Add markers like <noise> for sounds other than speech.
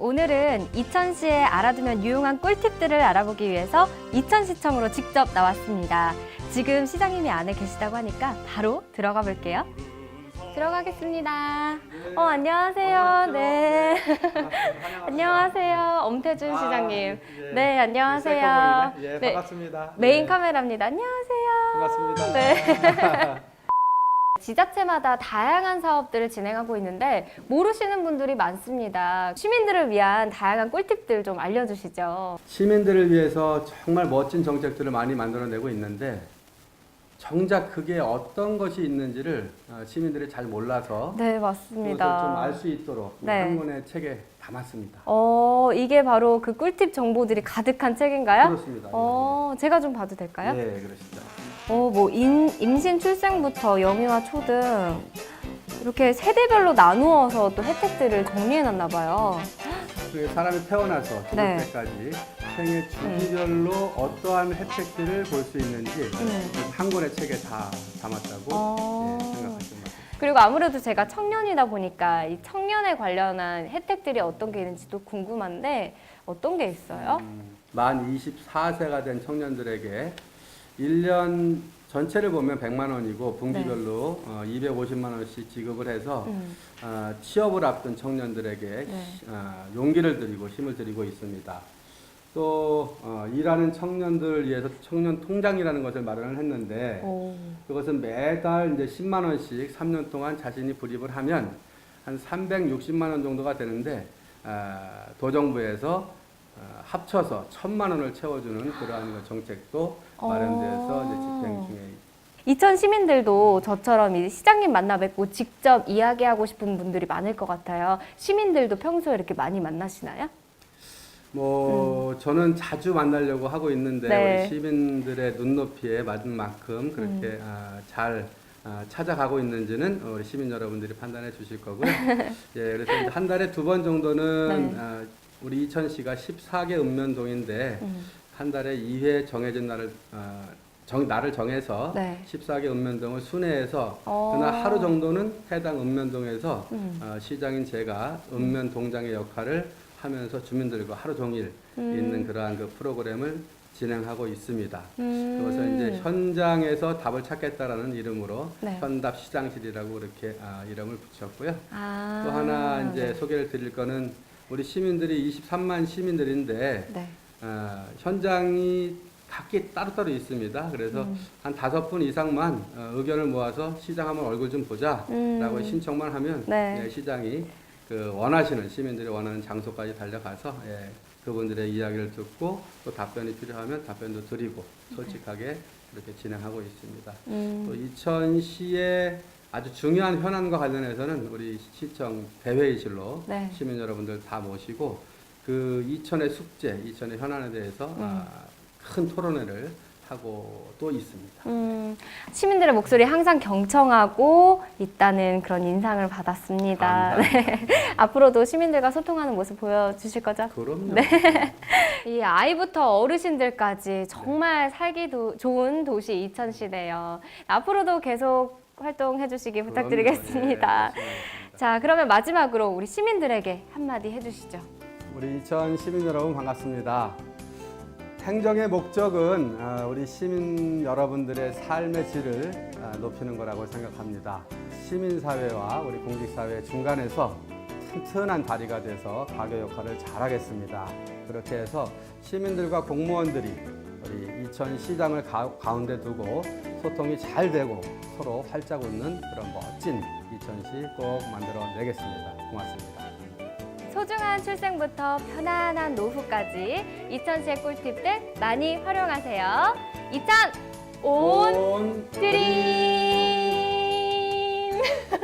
오늘은 이천시에 알아두면 유용한 꿀팁들을 알아보기 위해서 이천시청으로 직접 나왔습니다. 지금 시장님이 안에 계시다고 하니까 바로 들어가 볼게요. 들어가겠습니다. 어, 안녕하세요. <laughs> 네. 안녕하세요. 엄태준 시장님. 네, 안녕하세요. 예, 네, 반갑습니다. 메인 네, 카메라입니다. 안녕하세요. 반갑습니다. 네. <laughs> 지자체마다 다양한 사업들을 진행하고 있는데 모르시는 분들이 많습니다. 시민들을 위한 다양한 꿀팁들 좀 알려주시죠. 시민들을 위해서 정말 멋진 정책들을 많이 만들어내고 있는데 정작 그게 어떤 것이 있는지를 어, 시민들이 잘 몰라서 네, 맞습니다. 좀 알 수 있도록 이 네. 한 권의 책에 담았습니다. 어, 이게 바로 그 꿀팁 정보들이 가득한 책인가요? 그렇습니다. 어, 제가 좀 봐도 될까요? 예, 그러시죠. 어, 뭐 인, 임신 출생부터 영유아 초등 이렇게 세대별로 나누어서 또 혜택들을 정리해 놨나 봐요. 그 사람이 태어나서 죽을 네. 때까지 생애 주기별로 어떠한 혜택들을 볼 수 있는지 음. 한 권의 책에 다 담았다고 어. 예, 생각하시면. 그리고 아무래도 제가 청년이다 보니까 이 청년에 관련한 혜택들이 어떤 게 있는지도 궁금한데 어떤 게 있어요? 음, 만 24세가 된 청년들에게 1년 전체를 보면 100만 원이고 분기별로 어, 250만 원씩 지급을 해서 네. 음, 어, 취업을 앞둔 청년들에게 네. 어, 용기를 드리고 힘을 드리고 있습니다. 또 어, 일하는 청년들을 위해서 청년 통장이라는 것을 마련을 했는데 오. 그것은 매달 이제 10만 원씩 3년 동안 자신이 불입을 하면 한 360만 원 정도가 되는데 아, 도정부에서 아, 합쳐서 1천만 원을 채워주는 그러한 그 정책도 마련돼서 이제 집행 중에 이천 시민들도 저처럼 이 시장님 만나 뵙고 직접 이야기하고 싶은 분들이 많을 것 같아요. 시민들도 평소에 이렇게 많이 만나시나요? 뭐 저는 자주 만나려고 하고 있는데 음. 네. 우리 시민들의 눈높이에 맞은 만큼 그렇게 음. 아, 잘 아, 찾아가고 있는지는 우리 시민 여러분들이 판단해 주실 거고요. <laughs> 예, 그래서 이제 한 달에 두 번 정도는 네. 아, 우리 이천시가 14개 읍면동인데 음. 한 달에 2회 정해진 날을 아, 정, 날을 정해서 네. 14개 읍면동을 순회해서 어. 그날 하루 정도는 해당 읍면동에서 음. 어, 시장인 제가 읍면 동장의 역할을 하면서 주민들과 하루 종일 음. 있는 그러한 그 프로그램을 진행하고 있습니다. 음. 그것을 이제 현장에서 답을 찾겠다라는 이름으로 네. 현답 시장실이라고 이렇게 아, 이름을 붙였고요. 아. 또 하나 이제 네. 소개를 드릴 거는 우리 시민들이 23만 시민들인데 네. 어, 현장이 각기 따로따로 있습니다. 그래서 음. 한 다섯 분 이상만 어, 의견을 모아서 시장 한번 얼굴 좀 보자라고 음. 신청만 하면 네. 예, 시장이 그 원하시는 시민들이 원하는 장소까지 달려가서 예, 그분들의 이야기를 듣고 또 답변이 필요하면 답변도 드리고 솔직하게 그렇게 진행하고 있습니다. 음. 또 이천시의 아주 중요한 현안과 관련해서는 우리 시청 대회의실로 네. 시민 여러분들 다 모시고 그 이천의 숙제, 이천의 현안에 대해서 음. 아, 큰 토론회를 하고 또 있습니다. 음, 시민들의 목소리 항상 경청하고 있다는 그런 인상을 받았습니다. 네. <laughs> 앞으로도 시민들과 소통하는 모습 보여주실 거죠? 그럼요. 네. <laughs> 이 아이부터 어르신들까지 정말 살기 도, 좋은 도시 이천시네요. 앞으로도 계속 활동해 주시기 부탁드리겠습니다. 그럼요. 예, 하겠습니다. 자, 그러면 마지막으로 우리 시민들에게 한마디 해주시죠. 우리 이천 시민 여러분 반갑습니다. 행정의 목적은 아, 우리 시민 여러분들의 삶의 질을 아, 높이는 거라고 생각합니다. 시민사회와 우리 공직사회 중간에서 튼튼한 다리가 돼서 가교 역할을 잘하겠습니다. 그렇게 해서 시민들과 공무원들이 이천 시장을 가, 가운데 두고 소통이 잘 되고 서로 활짝 웃는 그런 멋진 이천시 꼭 만들어 내겠습니다. 고맙습니다. 소중한 출생부터 편안한 노후까지 이천시의 꿀팁들 많이 활용하세요. 이천 온 온 드림! <laughs>